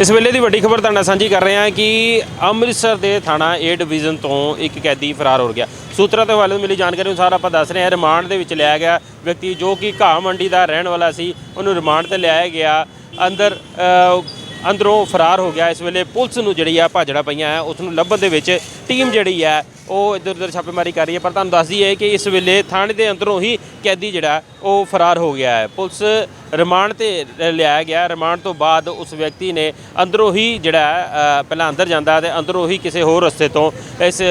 ਇਸ ਵੇਲੇ ਦੀ ਵੱਡੀ ਖਬਰ ਤੁਹਾਡੇ ਨਾਲ ਸਾਂਝੀ ਕਰ ਰਹੇ ਹਾਂ ਕਿ ਅੰਮ੍ਰਿਤਸਰ ਦੇ ਥਾਣਾ ਏ ਡਿਵੀਜ਼ਨ ਤੋਂ ਇੱਕ ਕੈਦੀ ਫਰਾਰ ਹੋ ਗਿਆ। ਸੂਤਰਾਂ ਤੋਂ ਹਵਾਲੇ ਤੋਂ ਮਿਲੀ ਜਾਣਕਾਰੀ ਅਨੁਸਾਰ ਆਪਾਂ ਦੱਸ ਰਹੇ ਹਾਂ, ਰਿਮਾਂਡ ਦੇ ਵਿੱਚ ਲਿਆ ਗਿਆ ਵਿਅਕਤੀ ਜੋ ਕਿ ਘਾਹ ਮੰਡੀ ਦਾ ਰਹਿਣ ਵਾਲਾ ਸੀ, ਉਹਨੂੰ ਰਿਮਾਂਡ ਤੇ ਲਿਆਇਆ ਗਿਆ। ਅੰਦਰ ਅੰਦਰੋਂ ਫਰਾਰ ਹੋ ਗਿਆ। ਇਸ ਵੇਲੇ ਪੁਲਿਸ ਨੂੰ ਜਿਹੜੀ ਆ ਭਾਜੜਾ ਪਈਆਂ ਹੈ ਉਸ ਨੂੰ ਲੱਭਣ ਦੇ ਵਿੱਚ ਟੀਮ ਜਿਹੜੀ ਹੈ ਉਹ ਇੱਧਰ ਉੱਧਰ ਛਾਪੇਮਾਰੀ ਕਰ ਰਹੀ ਹੈ, ਪਰ ਤੁਹਾਨੂੰ ਦੱਸਦੀ ਹੈ ਕਿ ਇਸ ਵੇਲੇ ਥਾਣੇ ਦੇ ਅੰਦਰੋਂ ਹੀ ਕੈਦੀ ਜਿਹੜਾ ਉਹ ਫਰਾਰ ਹੋ ਗਿਆ ਹੈ। ਪੁਲਿਸ ਰਿਮਾਂਡ ਤੇ ਲਿਆਇਆ ਗਿਆ। ਰਿਮਾਂਡ ਤੋਂ ਬਾਅਦ ਉਸ ਵਿਅਕਤੀ ਨੇ ਅੰਦਰੋਂ ਹੀ ਜਿਹੜਾ ਪਹਿਲਾਂ ਅੰਦਰ ਜਾਂਦਾ ਤੇ ਅੰਦਰੋਂ ਹੀ ਕਿਸੇ ਹੋਰ ਰਸਤੇ ਤੋਂ ਇਸ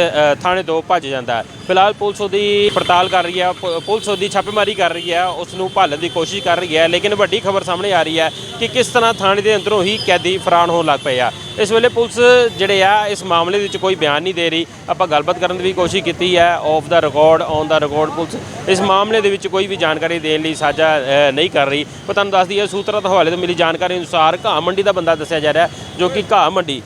ਥਾਣੇ ਤੋਂ ਭੱਜ ਜਾਂਦਾ ਫਿਲਹਾਲ ਪੁਲਿਸ ਉਹਦੀ ਪੜਤਾਲ ਕਰ ਰਹੀ ਹੈ, ਪ- ਪੁਲਿਸ ਉਹਦੀ ਛਾਪੇਮਾਰੀ ਕਰ ਰਹੀ ਹੈ, ਉਸ ਨੂੰ ਭਾਲਣ ਦੀ ਕੋਸ਼ਿਸ਼ ਕਰ ਰਹੀ ਹੈ, ਲੇਕਿਨ ਵੱਡੀ ਖਬਰ ਸਾਹਮਣੇ ਆ ਰਹੀ ਹੈ ਕਿ ਕਿਸ ਤਰ੍ਹਾਂ ਥਾਣੇ ਦੇ ਅੰਦਰੋਂ ਹੀ ਕੈਦੀ ਫਰਾਰ ਹੋਣ ਲੱਗ ਪਏ ਆ। ਇਸ ਵੇਲੇ ਪੁਲਿਸ ਜਿਹੜੇ ਆ, ਇਸ ਮਾਮਲੇ ਦੇ ਵਿੱਚ ਕੋਈ ਬਿਆਨ ਨਹੀਂ ਦੇ ਰਹੀ। ਆਪਾਂ ਗੱਲਬਾਤ ਕਰਨ ਦੀ ਵੀ ਕੋਸ਼ਿਸ਼ ਕੀਤੀ ਹੈ ਆਫ ਦਾ ਰਿਕਾਰਡ ਔਨ ਦਾ ਰਿਕਾਰਡ ਪੁਲਿਸ ਇਸ ਮਾਮਲੇ ਦੇ ਵਿੱਚ ਕੋਈ ਵੀ ਜਾਣਕਾਰੀ ਦੇਣ ਲਈ ਸਾਜਾ ਨਹੀਂ ਕਰ ਰਹੀ। ਪਰ ਤੁਹਾਨੂੰ ਦੱਸਦੀ ਹੈ ਸੂਤਰਾਂ ਤੋਂ ਹਵਾਲੇ ਤੋਂ ਮਿਲੀ ਜਾਣਕਾਰੀ ਅਨੁਸਾਰ ਘਾਹ ਮੰਡੀ ਦਾ ਬੰਦਾ ਦੱਸਿਆ ਜਾ ਰਿਹਾ ਜੋ ਕਿ ਘਾਹ ਮੰਡੀ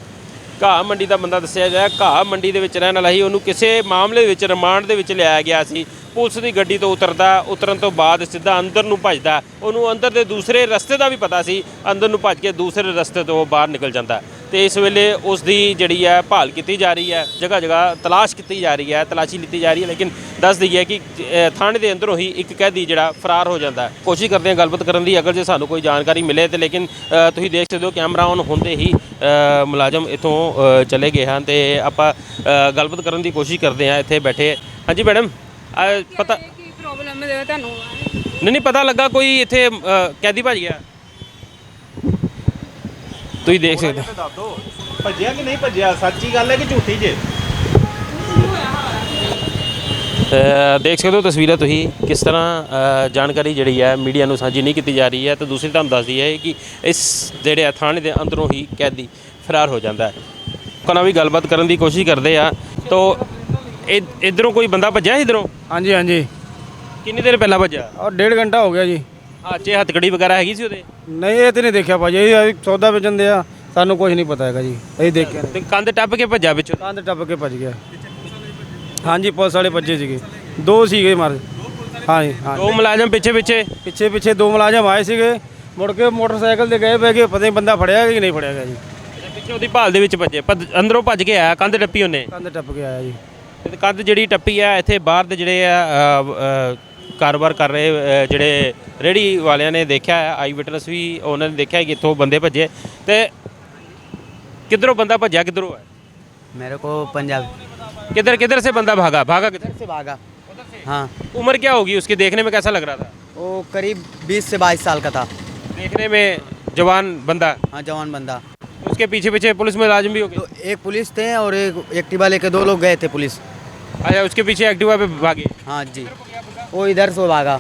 ਘਾਹ ਮੰਡੀ ਦਾ ਬੰਦਾ ਦੱਸਿਆ ਜਾ ਰਿਹਾ ਘਾਹ ਮੰਡੀ ਦੇ ਵਿੱਚ ਰਹਿਣ ਵਾਲਾ ਹੀ ਉਹਨੂੰ ਕਿਸੇ ਮਾਮਲੇ ਵਿੱਚ, ਰਿਮਾਂਡ ਦੇ ਵਿੱਚ ਲਿਆਇਆ ਗਿਆ ਸੀ। ਪੁਲਿਸ ਦੀ ਗੱਡੀ ਤੋਂ ਉਤਰਦਾ, ਉਤਰਨ ਤੋਂ ਬਾਅਦ ਸਿੱਧਾ ਅੰਦਰ ਨੂੰ ਭੱਜਦਾ। ਉਹਨੂੰ ਅੰਦਰ ਦੇ ਦੂਸਰੇ ਰਸਤੇ ਦਾ ਵੀ ਪਤਾ ਸੀ, ਅੰਦਰ ਨੂੰ ਭੱਜ ਕੇ ਦੂਸਰੇ ਰਸਤੇ ਤੋਂ ਬਾਹਰ ਨਿਕਲ ਜਾਂਦਾ। ਤੇ ਇਸ ਵੇਲੇ ਉਸ ਦੀ ਜਿਹੜੀ ਹੈ ਭਾਲ ਕੀਤੀ ਜਾ ਰਹੀ ਹੈ ਜਗ੍ਹਾ ਜਗ੍ਹਾ ਤਲਾਸ਼ ਕੀਤੀ ਜਾ ਰਹੀ ਹੈ ਤਲਾਸ਼ੀ ਲਿੱਤੀ ਜਾ ਰਹੀ ਹੈ ਲੇਕਿਨ ਦੱਸ ਦਈਏ ਕਿ ਥਾਣੇ ਦੇ ਅੰਦਰੋਂ ਹੀ ਇੱਕ ਕੈਦੀ ਜਿਹੜਾ ਫਰਾਰ ਹੋ ਜਾਂਦਾ ਹੈ। ਕੋਸ਼ਿਸ਼ ਕਰਦੇ ਹਾਂ ਗੱਲਬਾਤ ਕਰਨ ਦੀ ਅਗਰ ਜੇ ਸਾਨੂੰ ਕੋਈ ਜਾਣਕਾਰੀ ਮਿਲੇ ਤੇ ਲੇਕਿਨ ਤੁਸੀਂ ਦੇਖ ਸਕਦੇ ਹੋ ਕੈਮਰਾ ਔਨ ਹੁੰਦੇ ਹੀ ਮੁਲਾਜ਼ਮ ਇਥੋਂ ਚਲੇ ਗਏ ਹਨ ਤੇ ਆਪਾਂ ਗੱਲਬਾਤ ਕਰਨ ਦੀ ਕੋਸ਼ਿਸ਼ ਕਰਦੇ ਹਾਂ ਇੱਥੇ ਬੈਠੇ। ਹਾਂਜੀ ਮੈਡਮ ਪਤਾ ਕੀ ਪ੍ਰੋਬਲਮ ਹੈ ਤੁਹਾਨੂੰ ਨਹੀਂ ਨਹੀਂ ਪਤਾ ਲੱਗਾ ਕੋਈ ਇੱਥੇ ਕੈਦੀ ਭੱਜ ਗਿਆ ਤੁਸੀਂ ਦੇਖ ਸਕਦੇ ਹੋ। ਦੱਸ ਦੋ ਭੱਜਿਆ ਕਿ ਨਹੀਂ ਭੱਜਿਆ? ਸੱਚੀ ਗੱਲ ਹੈ ਕਿ ਝੂਠੀ ਜੇ? ਦੇਖ ਸਕਦੇ ਹੋ ਤਸਵੀਰਾਂ ਤੁਸੀਂ ਕਿਸ ਤਰ੍ਹਾਂ ਜਾਣਕਾਰੀ ਜਿਹੜੀ ਹੈ ਮੀਡੀਆ ਨੂੰ ਸਾਂਝੀ ਨਹੀਂ ਕੀਤੀ ਜਾ ਰਹੀ ਹੈ। ਤੇ ਦੂਸਰੀ ਤੁਹਾਨੂੰ ਦੱਸਦੀ ਹੈ ਕਿ ਇਸ ਜਿਹੜੇ ਆ ਥਾਣੇ ਦੇ ਅੰਦਰੋਂ ਹੀ ਕੈਦੀ ਫਰਾਰ ਹੋ ਜਾਂਦਾ ਹੈ। ਲੋਕਾਂ ਨਾਲ ਵੀ ਗੱਲਬਾਤ ਕਰਨ ਦੀ ਕੋਸ਼ਿਸ਼ ਕਰਦੇ ਆ। ਤੋ ਇਧਰੋਂ ਕੋਈ ਬੰਦਾ ਭੱਜਿਆ ਇਧਰੋਂ? ਹਾਂਜੀ ਹਾਂਜੀ। ਕਿੰਨੀ ਦੇਰ ਪਹਿਲਾਂ ਭੱਜਿਆ? ਔਰ ਡੇਢ ਘੰਟਾ ਹੋ ਗਿਆ ਜੀ। ਆਚੇ ਹੱਥਕੜੀ ਵਗੈਰਾ ਹੈਗੀ ਸੀ ਉਹਦੇ? ਨਹੀਂ ਇਹ ਤੇ ਨਹੀਂ ਦੇਖਿਆ ਭਾਜੀ ਇਹ ਸੌਦਾ ਵੇਚਣ ਦੇ ਆ। ਸਾਨੂੰ ਕੁਝ ਨਹੀਂ ਪਤਾ ਹੈਗਾ ਜੀ ਅਸੀਂ ਦੇਖਿਆ ਨਹੀਂ। ਤੇ ਕੰਧ ਟੱਪ ਕੇ ਭੱਜਾ ਵਿੱਚੋਂ? ਕੰਧ ਟੱਪ ਕੇ ਭੱਜ ਗਿਆ। ਹਾਂਜੀ ਪੁਲਿਸ ਵਾਲੇ ਭੱਜੇ ਸੀਗੇ। ਦੋ ਸੀਗੇ ਮਾਰ। ਹਾਂਜੀ ਹਾਂ ਦੋ ਮੁਲਾਜ਼ਮ ਪਿੱਛੇ ਪਿੱਛੇ? ਪਿੱਛੇ ਪਿੱਛੇ ਦੋ ਮੁਲਾਜ਼ਮ ਆਏ ਸੀਗੇ। ਮੁੜ ਕੇ ਮੋਟਰਸਾਈਕਲ ਤੇ ਗਏ ਬੈ ਕੇ ਪਤਾ ਨਹੀਂ ਬੰਦਾ ਫੜਿਆ ਕਿ ਨਹੀਂ ਫੜਿਆ ਗਿਆ ਜੀ। ਪਿੱਛੇ ਉਹਦੀ ਭਾਲ ਦੇ ਵਿੱਚ ਭੱਜੇ। ਅੰਦਰੋਂ ਭੱਜ ਕੇ ਆਇਆ ਕੰਧ ਟੱਪੀ ਉਹਨੇ? ਕੰਧ ਟੱਪ ਕੇ ਆਇਆ ਜੀ। ਤੇ ਕੰਧ ਜਿਹੜੀ ਟੱਪੀ ਆ ਇੱਥੇ ਬਾਹਰ ਦੇ ਜਿਹੜੇ ਆ ਅ, ਅ, ਕਾਰੋਬਾਰ ਕਰ ਰਹੇ ਅ, ਜਿਹੜੇ ਰੇੜੀ ਵਾਲਿਆਂ ਨੇ ਦੇਖਿਆ ਹੈ ਆਈ ਵਿਟਨੈਸ ਵੀ ਉਹਨਾਂ ਨੇ ਦੇਖਿਆ ਕਿ ਇੱਥੋਂ ਬੰਦੇ ਭੱਜੇ ਤੇ ਕਿੱਧਰੋਂ ਬੰਦਾ ਭੱਜਿਆ ਕਿੱਧਰੋਂ ਹੈ मेरे को पंजाब किधर किधर से बंदा भागा भागा किधर से भागा हाँ उम्र क्या होगी उसकी देखने में कैसा लग रहा था वो करीब 20 से 22 साल का था देखने में जवान बंदा हाँ जवान बंदा उसके पीछे पीछे पुलिस मुलाजिम भी हो तो गए एक पुलिस थे और एक एक्टिवा लेके दो लोग गए थे पुलिस अच्छा उसके पीछे एक्टिवा पे भागे हाँ जी वो इधर से भागा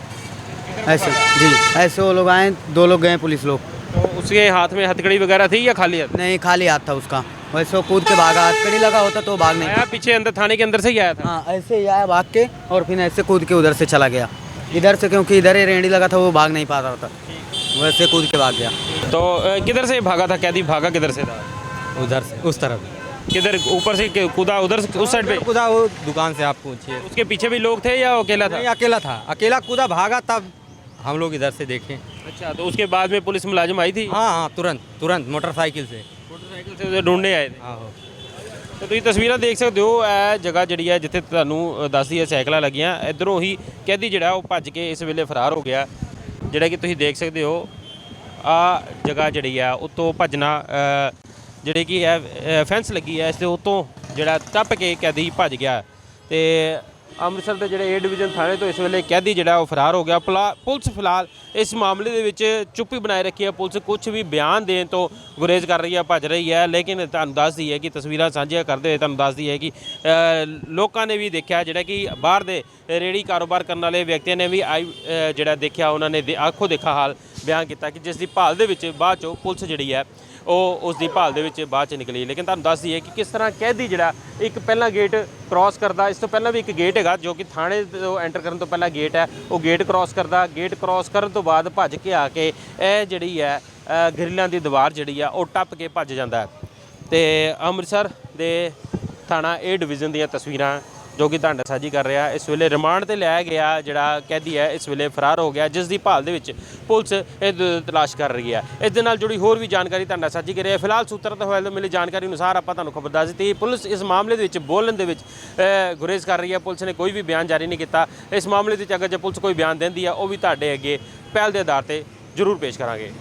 ऐसे जी ऐसे वो लोग आए दो लोग गए पुलिस लोग। तो उसके हाथ में हथकड़ी वगैरह थी या खाली हाथ? नहीं खाली हाथ था उसका। वैसे वो कूद के भागा हथकड़ी लगा होता तो वो भाग नहीं। आया पीछे अंदर थाने के अंदर से ही आया था? हाँ ऐसे ही आया भाग के और फिर ऐसे कूद के उधर से चला गया। इधर से क्योंकि इधर ही रेंडी लगा था वो भाग नहीं पा रहा था। वैसे कूद के भाग गया। तो किधर से भागा था? कैदी भागा किधर से था? उधर से उस तरफ़। किधर ऊपर से कूदा उधर से उस साइड पे कूदा वो दुकान से आप पूछिए उसके पीछे भी लोग थे या अकेला था नहीं अकेला था अकेला कूदा भागा तब हम लोग इधर से देखें अच्छा तो उसके बाद में पुलिस मुलाजिम आई थी हाँ हाँ तुरंत तुरंत मोटरसाइकिल से मोटरसाइकिल से ढूंढने ਆਏ थे ਆਹੋ ਤਾਂ ਤੁਸੀਂ ਤਸਵੀਰਾਂ ਦੇਖ ਸਕਦੇ ਹੋ ਇਹ ਜਗ੍ਹਾ ਜਿਹੜੀ ਹੈ ਜਿੱਥੇ ਤੁਹਾਨੂੰ ਦੱਸਦੀ ਹੈ ਸਾਈਕਲਾਂ ਲੱਗੀਆਂ ਇਧਰੋਂ ਹੀ ਕੈਦੀ ਜਿਹੜਾ ਉਹ ਭੱਜ ਕੇ ਇਸ ਵੇਲੇ ਫਰਾਰ ਹੋ ਗਿਆ ਜਿਹੜਾ ਕਿ ਤੁਸੀਂ ਦੇਖ ਸਕਦੇ ਹੋ ਆ ਜਗ੍ਹਾ ਜਿਹੜੀ ਆ ਉਤੋਂ ਭੱਜਣਾ ਜਿਹੜੇ ਕਿ ਇਹ ਫੈਂਸ ਲੱਗੀ ਹੈ, ਇਸ ਦੇ ਉਤੋਂ ਜਿਹੜਾ ਟੱਪ ਕੇ ਕੈਦੀ ਭੱਜ ਗਿਆ। ਤੇ ਅੰਮ੍ਰਿਤਸਰ ਦੇ ਜਿਹੜੇ ਏ ਡਿਵੀਜ਼ਨ ਥਾਣੇ ਤੋਂ ਇਸ ਵੇਲੇ ਕੈਦੀ ਜਿਹੜਾ ਉਹ ਫਰਾਰ ਹੋ ਗਿਆ। ਪਲਾ- ਪੁਲਿਸ ਫਿਲਹਾਲ ਇਸ ਮਾਮਲੇ ਦੇ ਵਿੱਚ ਚੁੱਪੀ ਬਣਾਈ ਰੱਖੀ ਹੈ। ਪੁਲਿਸ ਕੁਝ ਵੀ ਬਿਆਨ ਦੇਣ ਤੋਂ ਗੁਰੇਜ਼ ਕਰ ਰਹੀ ਹੈ, ਭੱਜ ਰਹੀ ਹੈ, ਲੇਕਿਨ ਤੁਹਾਨੂੰ ਦੱਸਦੀ ਹੈ ਕਿ ਤਸਵੀਰਾਂ ਸਾਂਝੀਆਂ ਕਰਦੇ ਹੋਏ ਤੁਹਾਨੂੰ ਦੱਸਦੀ ਹੈ ਕਿ ਲੋਕਾਂ ਨੇ ਵੀ ਦੇਖਿਆ ਜਿਹੜਾ ਕਿ ਬਾਹਰ ਦੇ ਰੇੜੀ ਕਾਰੋਬਾਰ ਕਰਨ ਵਾਲੇ ਵਿਅਕਤੀਆਂ ਨੇ ਵੀ ਆਈ ਜਿਹੜਾ ਦੇਖਿਆ, ਉਹਨਾਂ ਨੇ ਦੇ- ਆਖੋ ਦੇਖਾ ਹਾਲ ਬਿਆਨ ਕੀਤਾ ਕਿ ਜਿਸ ਦੀ ਭਾਲ ਦੇ ਵਿੱਚ ਬਾਅਦ ਚੋਂ ਪੁਲਿਸ ਜਿਹੜੀ ਹੈ ਉਹ ਉਸ ਦੀ ਭਾਲ ਦੇ ਵਿੱਚ ਬਾਅਦ ਚ ਨਿਕਲੀ। ਲੇਕਿਨ ਤੁਹਾਨੂੰ ਦੱਸ ਦਈਏ ਕਿ ਕਿਸ ਤਰ੍ਹਾਂ ਕੈਦੀ ਜਿਹੜਾ ਇੱਕ ਪਹਿਲਾ ਗੇਟ ਕ੍ਰਾਸ ਕਰਦਾ ਇਸ ਤੋਂ ਪਹਿਲਾਂ ਵੀ ਇੱਕ ਗੇਟ ਹੈਗਾ ਜੋ ਕਿ ਥਾਣੇ ਤੋਂ ਐਂਟਰ ਕਰਨ ਤੋਂ ਪਹਿਲਾਂ ਗੇਟ ਹੈ ਉਹ ਗੇਟ ਕ੍ਰਾਸ ਕਰਦਾ। ਗੇਟ ਕ੍ਰਾਸ ਕਰਨ ਤੋਂ ਬਾਅਦ ਭੱਜ ਕੇ ਆ ਕੇ ਇਹ ਜਿਹੜੀ ਹੈ ਅ, ਦੀ ਦੀਵਾਰ ਜਿਹੜੀ ਆ ਉਹ ਟੱਪ ਕੇ ਭੱਜ ਜਾਂਦਾ ਹੈ। ਤੇ ਅੰਮ੍ਰਿਤਸਰ ਦੇ ਥਾਣਾ ਏ ਡਿਵੀਜ਼ਨ ਦੀਆਂ ਤਸਵੀਰਾਂ ਜੋ ਕਿ ਤੁਹਾਡੇ ਨਾਲ ਸਾਂਝੀ ਕਰ ਰਿਹਾ, ਇਸ ਵੇਲੇ ਰਿਮਾਂਡ ਤੇ ਲਿਆ ਗਿਆ ਜਿਹੜਾ ਕੈਦੀ ਹੈ, ਇਸ ਵੇਲੇ ਫਰਾਰ ਹੋ ਗਿਆ ਜਿਸ ਦੀ ਭਾਲ ਦੇ ਵਿੱਚ ਪੁਲਿਸ ਇਹ ਦ- ਤਲਾਸ਼ ਕਰ ਰਹੀ ਹੈ। ਇਸ ਦੇ ਨਾਲ ਜੁੜੀ ਹੋਰ ਵੀ ਜਾਣਕਾਰੀ ਤੁਹਾਡੇ ਨਾਲ ਸਾਂਝੀ ਕਰ ਰਹੀ ਹੈ ਫਿਲਹਾਲ ਸੂਤਰਾਂ ਤੋਂ ਹੋਏ ਮਿਲੀ ਜਾਣਕਾਰੀ ਅਨੁਸਾਰ ਆਪਾਂ ਤੁਹਾਨੂੰ ਖਬਰ ਦੱਸ ਦਿੱਤੀ, ਪੁਲਿਸ ਇਸ ਮਾਮਲੇ ਦੇ ਵਿੱਚ ਬੋਲਣ ਦੇ ਵਿੱਚ ਗੁਰੇਜ਼ ਕਰ ਰਹੀ ਹੈ। ਪੁਲਿਸ ਨੇ ਕੋਈ ਵੀ ਬਿਆਨ ਜਾਰੀ ਨਹੀਂ ਕੀਤਾ। ਇਸ ਮਾਮਲੇ ਦੇ ਵਿੱਚ ਅਗਰ ਜੇ ਪੁਲਿਸ ਕੋਈ ਬਿਆਨ ਦਿੰਦੀ ਹੈ, ਉਹ ਵੀ ਤੁਹਾਡੇ ਅੱਗੇ ਪਹਿਲ ਦੇ ਆਧਾਰ ਤੇ ਜ਼ਰੂਰ ਪੇਸ਼ ਕਰਾਂਗੇ।